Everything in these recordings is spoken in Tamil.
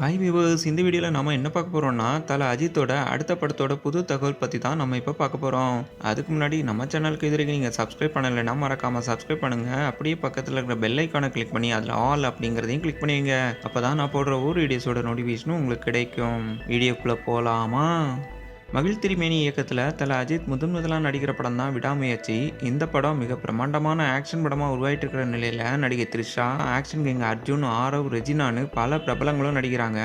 ஹாய் வியூவர்ஸ் இந்த வீடியோவில் நம்ம என்ன பார்க்க போகிறோம்னா தலை அஜித்தோட அடுத்த படத்தோட புது தகவல் பற்றி தான் நம்ம இப்போ பார்க்க போகிறோம் அதுக்கு முன்னாடி நம்ம சேனலுக்கு இது வரைக்கும் நீங்கள் சப்ஸ்கிரைப் பண்ணலைன்னா மறக்காமல் சப்ஸ்கிரைப் பண்ணுங்கள் அப்படியே பக்கத்தில் இருக்கிற பெல் ஐக்கானை கிளிக் பண்ணி அதில் ஆல் அப்படிங்கிறதையும் கிளிக் பண்ணுவீங்க அப்போ தான் நான் போடுற ஒரு வீடியோஸோட நோட்டிஃபிகேஷனும் உங்களுக்கு கிடைக்கும். வீடியோக்குள்ளே போகலாமா மகிழ் திருமேனி இயக்கத்தில் தல அஜித் முதன் முதலாக நடிக்கிற படம் தான் விடாமுயற்சி. இந்த படம் மிக பிரம்மாண்டமான ஆக்ஷன் படமாக உருவாயிட்டு இருக்கிற நிலையில் நடிகை த்ரிஷா ஆக்ஷன் கிங் அர்ஜுன் ஆரவ் ரெஜினான்னு பல பிரபலங்களும் நடிக்கிறாங்க.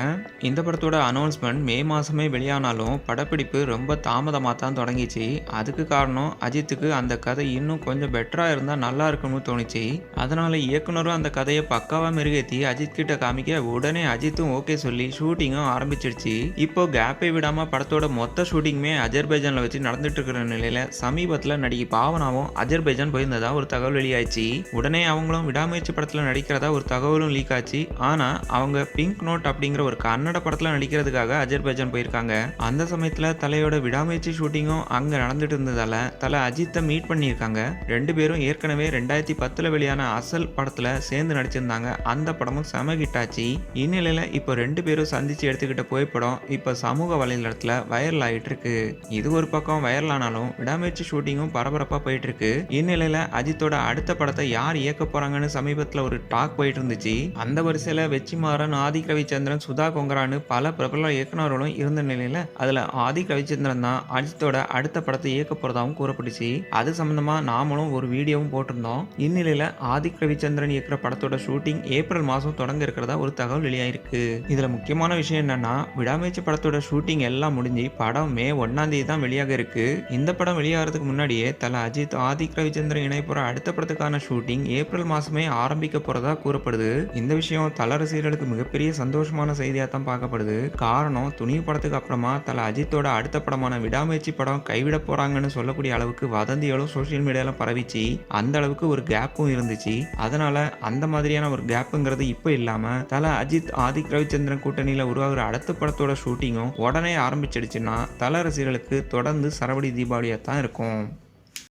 இந்த படத்தோட அனௌன்ஸ்மெண்ட் மே மாதமே வெளியானாலும் படப்பிடிப்பு ரொம்ப தாமதமாக தான் தொடங்கிச்சு. அதுக்கு காரணம் அஜித்துக்கு அந்த கதை இன்னும் கொஞ்சம் பெட்டராக இருந்தால் நல்லா இருக்கும்னு தோணுச்சு. அதனால் இயக்குனரும் அந்த கதையை பக்காவாக மெருகேற்றி அஜித் கிட்ட காமிக்க உடனே அஜித்தும் ஓகே சொல்லி ஷூட்டிங்கும் ஆரம்பிச்சிடுச்சு இப்போ கேப்பை விடாமல் படத்தோட மொத்த ஷூட்டிங்குமே அஜர்பைஜானில் வச்சு நடந்துட்டு இருக்கிற நிலையில சமீபத்தில் நடிகை பாவனாவும் அஜர்பைஜான் போயிருந்ததா ஒரு தகவல் வெளியாச்சு உடனே அவங்களும் விடாமுயற்சி படத்தில் நடிக்கிறதா ஒரு தகவலும் லீக் ஆச்சு. ஆனால் அவங்க பிங்க் நோட் அப்படிங்கிற ஒரு கன்னட படத்தில் நடிக்கிறதுக்காக அஜர்பைஜான் போயிருக்காங்க. அந்த சமயத்தில் தலையோட விடாமுயற்சி ஷூட்டிங்கும் அங்கே நடந்துட்டு இருந்ததால தலை அஜித்தை மீட் பண்ணியிருக்காங்க. ரெண்டு பேரும் ஏற்கனவே ரெண்டாயிரத்தி பத்தில் வெளியான அசல் படத்தில் சேர்ந்து நடிச்சிருந்தாங்க. அந்த படமும் செம கிட்டாச்சு இந்நிலையில் இப்போ ரெண்டு பேரும் சந்திச்சு எடுத்துக்கிட்ட புகைப்படம் இப்போ சமூக வலைதளத்தில் வைரல் ஆகிட்டு இருக்கு இது ஒரு பக்கம் வைரல் ஆனாலும் விடாமுயற்சி ஷூட்டிங்கும் பரபரப்பாக போயிட்டு இருக்கு இந்நிலையில் அஜித்தோட அடுத்த படத்தை யார் இயக்க போறாங்கன்னு சமீபத்தில் ஒரு டாக் போயிட்டு இருந்துச்சு அந்த வரிசையில் வெற்றிமாறன் ஆதி ரவிச்சந்திரன் சுதா கொங்கரான்னு பல பிரபல இயக்குனர்களும் இருந்த நிலையில் அதில் ஆதி ரவிச்சந்திரன் தான் அஜித்தோட அடுத்த படத்தை இயக்க போறதாகவும் கூறப்பட்டுச்சு. அது சம்பந்தமா நாமளும் ஒரு வீடியோவும் போட்டிருந்தோம். இந்நிலையில் ஆதி ரவிச்சந்திரன் இயக்குற படத்தோட ஷூட்டிங் ஏப்ரல் மாதம் தொடங்க இருக்கிறதா ஒரு தகவல் வெளியாயிருக்கு. இதில் முக்கியமான விஷயம் என்னன்னா விடாமுயற்சி படத்தோட ஷூட்டிங் எல்லாம் முடிஞ்சு படம் மே ஒன்னாந்தேதி தான் வெளியாக இருக்கு. இந்த படம் வெளியாகிறதுக்கு முன்னாடியே தல அஜித் ஆதிக் ரவிச்சந்திரன் இணைப்புற அடுத்த படத்துக்கான ஷூட்டிங் ஏப்ரல் மாசமே ஆரம்பிக்க போறதா கூறப்படுது. இந்த விஷயம் தல ரசிகர்களுக்கு மிகப்பெரிய சந்தோஷமான செய்தியாக தான் பார்க்கப்படுது. காரணம் துணிவு படத்துக்கு அப்புறமா தலை அஜித்தோட அடுத்த படமான விடாமுயற்சி படம் கைவிட போறாங்கன்னு சொல்லக்கூடிய அளவுக்கு வதந்திகளும் சோஷியல் மீடியால பரவிச்சு அந்த அளவுக்கு ஒரு கேப்பும் இருந்துச்சு. அதனால அந்த மாதிரியான ஒரு கேப்புங்கிறது இப்போ இல்லாம தலை அஜித் ஆதிக் ரவிச்சந்திரன் கூட்டணியில உருவாகிற அடுத்த படத்தோட ஷூட்டிங்கும் உடனே ஆரம்பிச்சிடுச்சுன்னா தல ரசிகர்களுக்கு தொடர்ந்து சரவடி தீபாவளியாக தான் இருக்கும்.